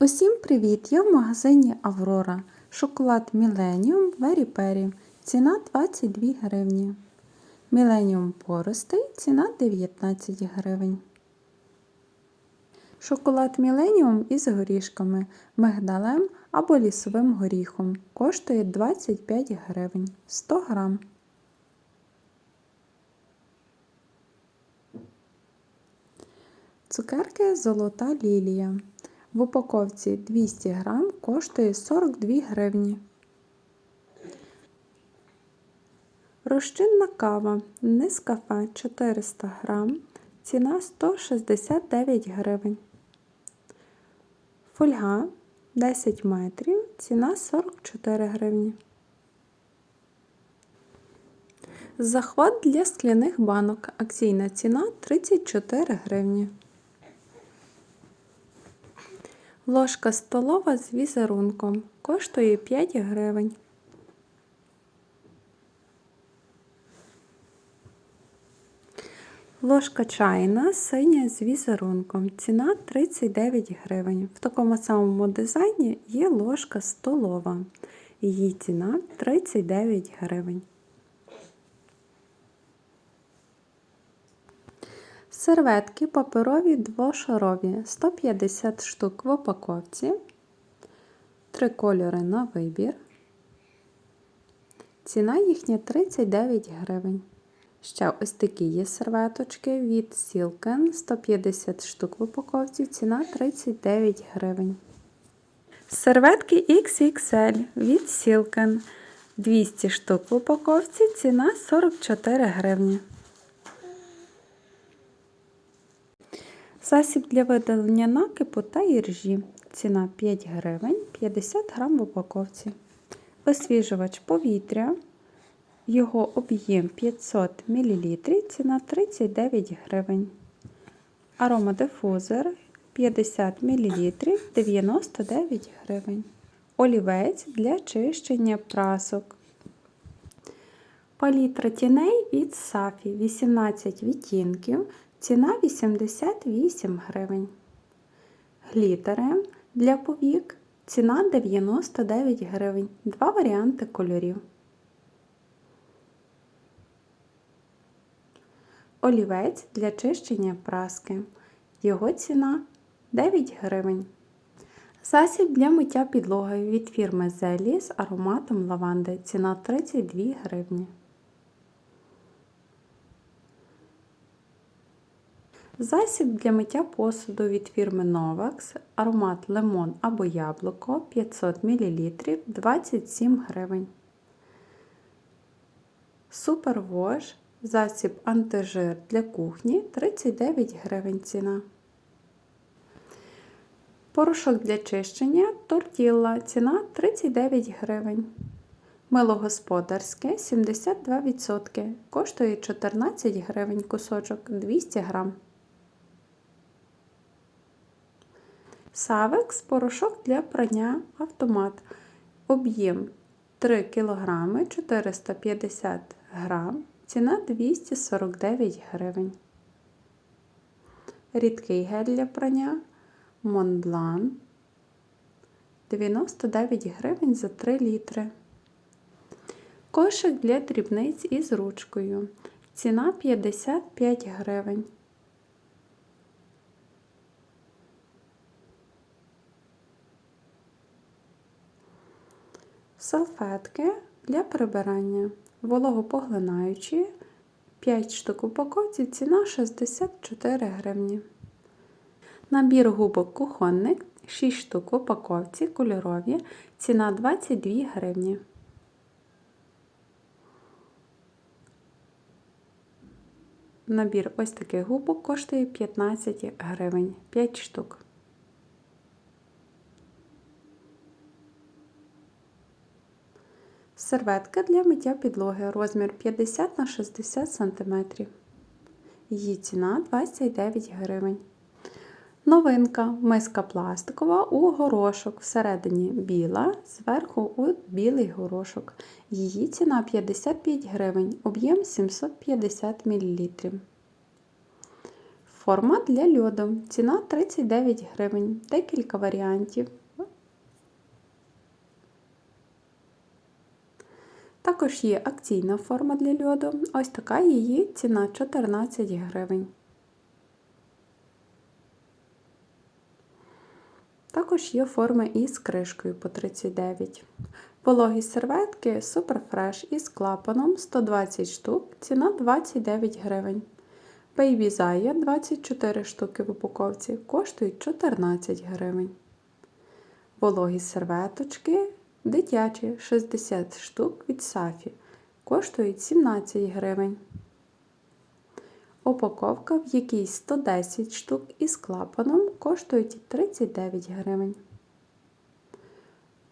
Усім привіт! Я в магазині Аврора. Шоколад Millennium Very Perry. Ціна 22 гривні. Millennium пористий. Ціна 19 гривень. Шоколад Millennium із горішками, мигдалем або лісовим горіхом. Коштує 25 гривень 100 грам. Цукерки Золота лілія. В упаковці 200 грам коштує 42 гривні. Розчинна кава Нескафе 400 грам. Ціна 169 гривень. Фольга 10 метрів. Ціна 44 гривні. Захват для скляних банок. Акційна ціна 34 гривні. Ложка столова з візерунком коштує 5 гривень. Ложка чайна синя з візерунком. Ціна 39 гривень. В такому самому дизайні є ложка столова. Її ціна 39 гривень. Серветки паперові двошарові 150 штук в упаковці. Три кольори на вибір. Ціна їхня 39 гривень. Ще ось такі є серветочки від Silken 150 штук в упаковці. Ціна 39 гривень. Серветки XXL від Silken 200 штук в упаковці. Ціна 44 гривні. Засіб для видалення накипу та іржі. Ціна 5 гривень 50 грам в упаковці. Освіжувач повітря. Його об'єм 500 мл. Ціна 39 гривень. Аромадифузор 50 мл 99 гривень. Олівець для чищення прасок. Палітра тіней від Сафі 18 відтінків. Ціна 88 гривень. Глітери для повік. Ціна 99 гривень. Два варіанти кольорів. Олівець для чищення праски. Його ціна 9 гривень. Засіб для миття підлоги від фірми Зелі з ароматом лаванди. Ціна 32 гривні. Засіб для миття посуду від фірми Novax, аромат лимон або яблуко 500 мл 27 гривень. Супервош засіб антижир для кухні 39 гривень ціна. Порошок для чищення тортілла ціна 39 гривень. Мило господарське 72%. Коштує 14 гривень кусочок 200 грам. Савекс порошок для прання автомат. Об'єм 3 кг 450 г. Ціна 249 гривень. Рідкий гель для прання Montblanc 99 гривень за 3 літри. Кошик для дрібниць із ручкою. Ціна 55 гривень. Салфетки для прибирання. Вологопоглинаючі 5 штук упаковці, ціна 64 гривні. Набір губок кухонник 6 штук в упаковці, кольорові, ціна 22 гривні. Набір ось таких губок коштує 15 гривень 5 штук. Серветка для миття підлоги розмір 50 на 60 см. Її ціна 29 гривень. Новинка миска пластикова у горошок. Всередині біла, зверху у білий горошок. Її ціна 55 гривень, об'єм 750 мл. Форма для льоду. Ціна 39 гривень. Декілька варіантів. Також є акційна форма для льоду. Ось така її ціна 14 гривень. Також є форми із кришкою по 39. Вологі серветки Superfresh із клапаном 120 штук, ціна 29 гривень. Baby Zaya 24 штуки в упаковці коштують 14 гривень. Вологі серветочки дитячі 60 штук від Сафі коштують 17 гривень. Упаковка, в якій 110 штук із клапаном коштують 39 гривень.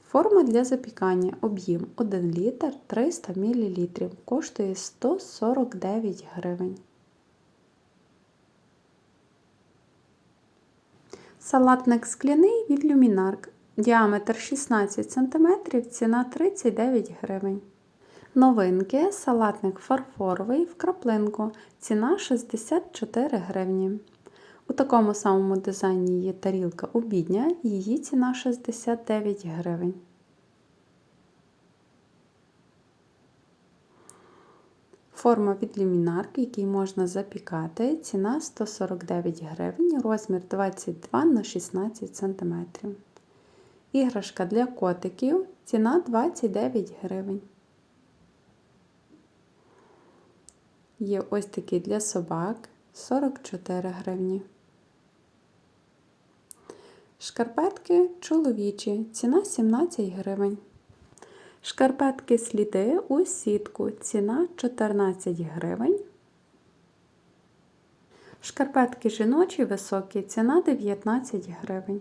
Форма для запікання об'єм 1 літр 300 мл коштує 149 гривень. Салатник скляний від люмінарк. Діаметр 16 см, ціна 39 гривень. Новинки салатник фарфоровий в краплинку. Ціна 64 гривні. У такому самому дизайні є тарілка обідня, її ціна 69 гривень. Форма від люмінарки, який можна запікати, ціна 149 гривень, розмір 22 на 16 см. Іграшка для котиків ціна 29 гривень. Є ось такий для собак 44 гривні. Шкарпетки чоловічі, ціна 17 гривень. Шкарпетки сліди у сітку, ціна 14 гривень. Шкарпетки жіночі високі, ціна 19 гривень.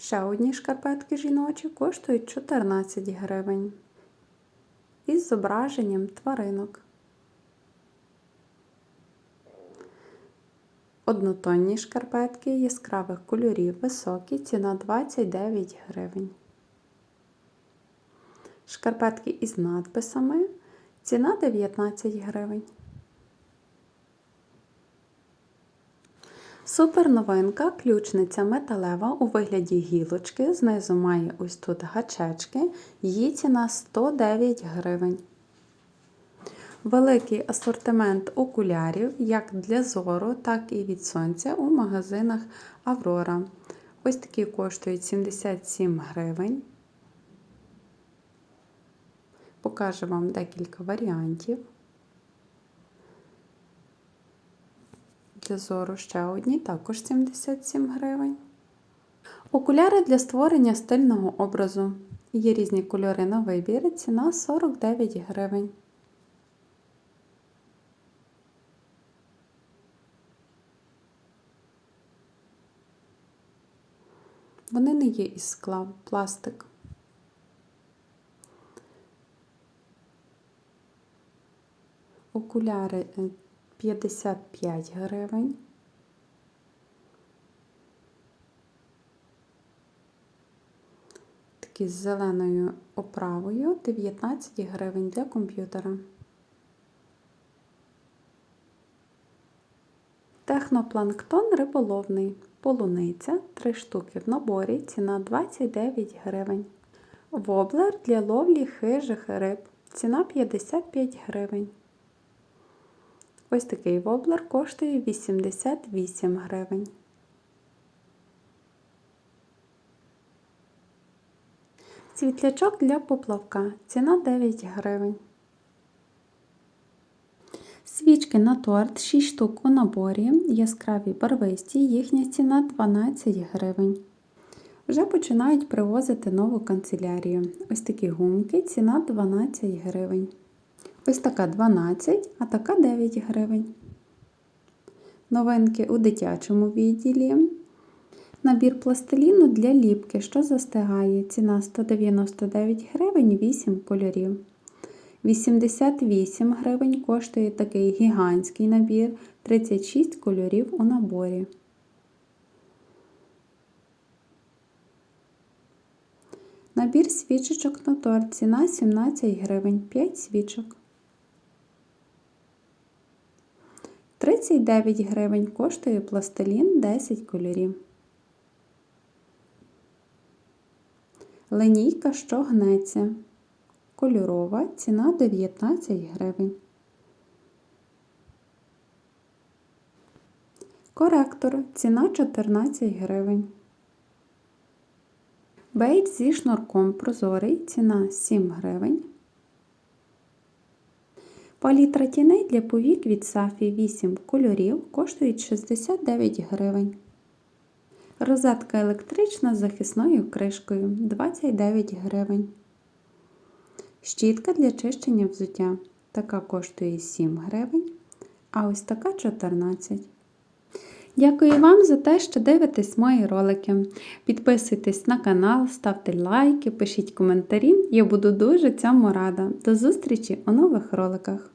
Ще одні шкарпетки жіночі коштують 14 гривень. Із зображенням тваринок. Однотонні шкарпетки яскравих кольорів високі, ціна 29 гривень. Шкарпетки із надписами ціна 19 гривень. Супер новинка ключниця металева у вигляді гілочки. Знизу має ось тут гачечки. Її ціна 109 гривень. Великий асортимент окулярів як для зору, так і від сонця у магазинах Аврора. Ось такі коштують 77 гривень. Покажу вам декілька варіантів. Для зору ще одні, також 77 гривень. Окуляри для створення стильного образу. Є різні кольори на вибір, ціна 49 гривень. Вони не є із скла, пластик. Окуляри 55 гривень. Такі з зеленою оправою 19 гривень для комп'ютера. Технопланктон риболовний. Полуниця 3 штуки в наборі, ціна 29 гривень. Воблер для ловлі хижих риб. Ціна 55 гривень. Ось такий воблер коштує 88 гривень. Світлячок для поплавка. Ціна 9 гривень. Свічки на торт 6 штук у наборі, яскраві барвисті, їхня ціна 12 гривень. Вже починають привозити нову канцелярію. Ось такі гумки, ціна 12 гривень. Ось така 12, а така 9 гривень. Новинки у дитячому відділі. Набір пластиліну для ліпки, що застигає. Ціна 199 гривень 8 кольорів. 88 гривень коштує такий гігантський набір, 36 кольорів у наборі. Набір свічечок на торт. Ціна 17 гривень, 5 свічок. 39 гривень коштує пластилін 10 кольорів. Линійка, що гнеться. Кольорова ціна 19 гривень. Коректор ціна 14 гривень. Бейт зі шнурком прозорий ціна 7 гривень. Палітра тіней для повік від Сафі 8 кольорів коштують 69 гривень. Розетка електрична з захисною кришкою 29 гривень. Щітка для чищення взуття. Така коштує 7 гривень, а ось така 14. Дякую вам за те, що дивитесь мої ролики. Підписуйтесь на канал, ставте лайки, пишіть коментарі. Я буду дуже цьому рада. До зустрічі у нових роликах.